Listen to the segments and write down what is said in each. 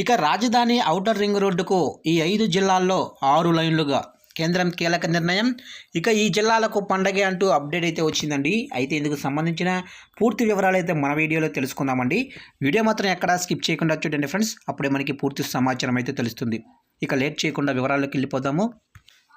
ఇక రాజధాని outer ring రోడ్డుకు ఈ ఐదు జిల్లాల్లో ఆరు లైన్లుగా కేంద్రం కీలక నిర్ణయం. ఇక ఈ జిల్లాలకు పండగే అంటూ అప్డేట్ అయితే వచ్చిందండి. అయితే ఇందుకు సంబంధించిన పూర్తి వివరాలు అయితే మన వీడియోలో తెలుసుకుందామండి. వీడియో మాత్రం ఎక్కడా స్కిప్ చేయకుండా చూడండి ఫ్రెండ్స్. అప్పుడే మనకి పూర్తి సమాచారం అయితే తెలుస్తుంది. ఇక లేట్ చేయకుండా వివరాల్లోకి వెళ్ళిపోదాము.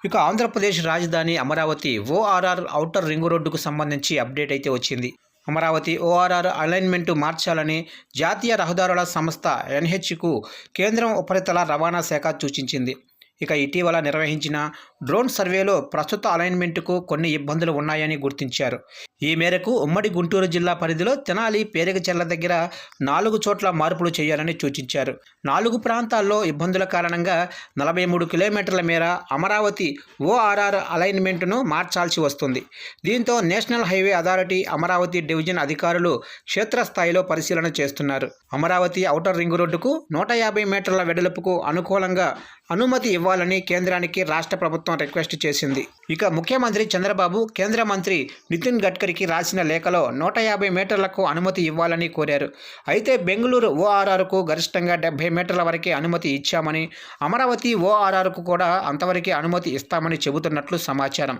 ఇక ఆంధ్రప్రదేశ్ రాజధాని అమరావతి ఓఆర్ఆర్ ఔటర్ రింగ్ రోడ్డుకు సంబంధించి అప్డేట్ అయితే వచ్చింది. అమరావతి ఓఆర్ఆర్ అలైన్మెంట్ మార్చాలని జాతీయ రహదారుల సంస్థ ఎన్హెచ్కు కేంద్రం ఉపరితల రవాణా శాఖ సూచించింది. ఇక ఇటీవల నిర్వహించిన డ్రోన్ సర్వేలో ప్రస్తుత అలైన్మెంట్కు కొన్ని ఇబ్బందులు ఉన్నాయని గుర్తించారు. ఈ మేరకు ఉమ్మడి గుంటూరు జిల్లా పరిధిలో తెనాలి పేరిగచెర్ల దగ్గర నాలుగు చోట్ల మార్పులు చేయాలని సూచించారు. నాలుగు ప్రాంతాల్లో ఇబ్బందుల కారణంగా నలభై మూడు కిలోమీటర్ల మేర అమరావతి ఓఆర్ఆర్ అలైన్మెంట్ను మార్చాల్సి వస్తుంది. దీంతో national highway authority Amaravati division అధికారులు క్షేత్రస్థాయిలో పరిశీలన చేస్తున్నారు. అమరావతి ఔటర్ రింగ్ రోడ్డుకు నూట యాభై మీటర్ల వెడల్పుకు అనుకూలంగా అనుమతి ఇవ్వాలని కేంద్రానికి రాష్ట్ర ప్రభుత్వం రిక్వెస్ట్ చేసింది. ఇక ముఖ్యమంత్రి చంద్రబాబు కేంద్ర మంత్రి నితిన్ గడ్కరీకి రాసిన లేఖలో నూట యాభై మీటర్లకు అనుమతి ఇవ్వాలని కోరారు. అయితే బెంగళూరు ఓఆర్ఆర్కు గరిష్టంగా డెబ్బై మీటర్ల వరకే అనుమతి ఇచ్చామని అమరావతి ఓఆర్ఆర్కు కూడా అంతవరకే అనుమతి ఇస్తామని చెబుతున్నట్లు సమాచారం.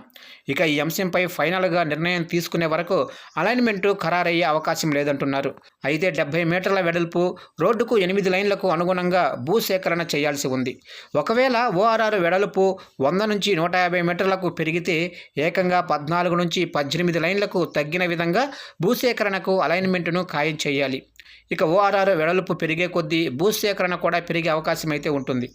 ఇక ఈ అంశంపై ఫైనల్గా నిర్ణయం తీసుకునే వరకు అలైన్మెంటు ఖరారయ్యే అవకాశం లేదంటున్నారు. అయితే డెబ్బై మీటర్ల వెడల్పు రోడ్డుకు ఎనిమిది లైన్లకు అనుగుణంగా భూసేకరణ చేయాల్సి ఉంది. ఒకవేళ ఓఆర్ఆర్ వెడల్పు వంద నుంచి నూట యాభై మీటర్లకు పెరిగితే ఏకంగా పద్నాలుగు నుంచి పద్దెనిమిది లైన్లకు తగ్గిన విధంగా భూసేకరణకు అలైన్మెంట్ను ఖాయం చేయాలి. ఇక ఓఆర్ఆర్ వెడల్పు పెరిగే కొద్దీ భూసేకరణ కూడా పెరిగే అవకాశం అయితే ఉంటుంది.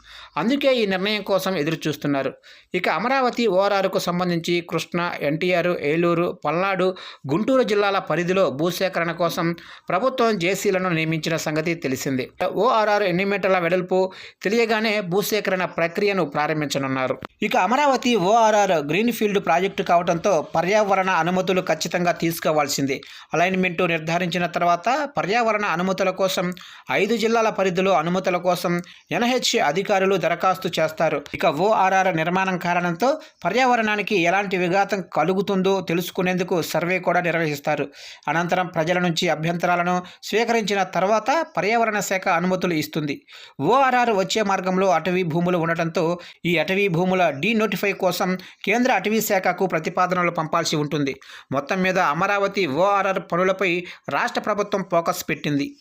అందుకే ఈ నిర్ణయం కోసం ఎదురు చూస్తున్నారు ఇక అమరావతి ఓఆర్ఆర్కు సంబంధించి కృష్ణా ఎన్టీఆర్ ఏలూరు పల్నాడు గుంటూరు జిల్లాల పరిధిలో భూసేకరణ కోసం ప్రభుత్వం జేసీలను నియమించిన సంగతి తెలిసింది. ఓఆర్ఆర్ ఎన్ని మీటర్ల వెడల్పు తెలియగానే భూసేకరణ ప్రక్రియను ప్రారంభించనున్నారు. ఇక Amaravati ORR green field project కావడంతో పర్యావరణ అనుమతులు ఖచ్చితంగా తీసుకోవాల్సిందే. అలైన్మెంటు నిర్ధారించిన తర్వాత పర్యావరణ అనుమతుల కోసం ఐదు జిల్లాల పరిధిలో అనుమతుల కోసం ఎన్హెచ్ అధికారులు దరఖాస్తు చేస్తారు. ఇక ఓఆర్ఆర్ నిర్మాణం కారణంతో పర్యావరణానికి ఎలాంటి విఘాతం కలుగుతుందో తెలుసుకునేందుకు సర్వే కూడా నిర్వహిస్తారు. అనంతరం ప్రజల నుంచి అభ్యంతరాలను స్వీకరించిన తర్వాత పర్యావరణ శాఖ అనుమతులు ఇస్తుంది. ఓఆర్ఆర్ వచ్చే మార్గంలో అటవీ భూములు ఉండటంతో ఈ అటవీ భూముల డీనోటిఫై కోసం కేంద్ర అటవీ శాఖకు ప్రతిపాదనలు పంపాల్సి ఉంటుంది. మొత్తం మీద అమరావతి ఓఆర్ఆర్ పనులపై రాష్ట్ర ప్రభుత్వం ఫోకస్ పెట్టింది. the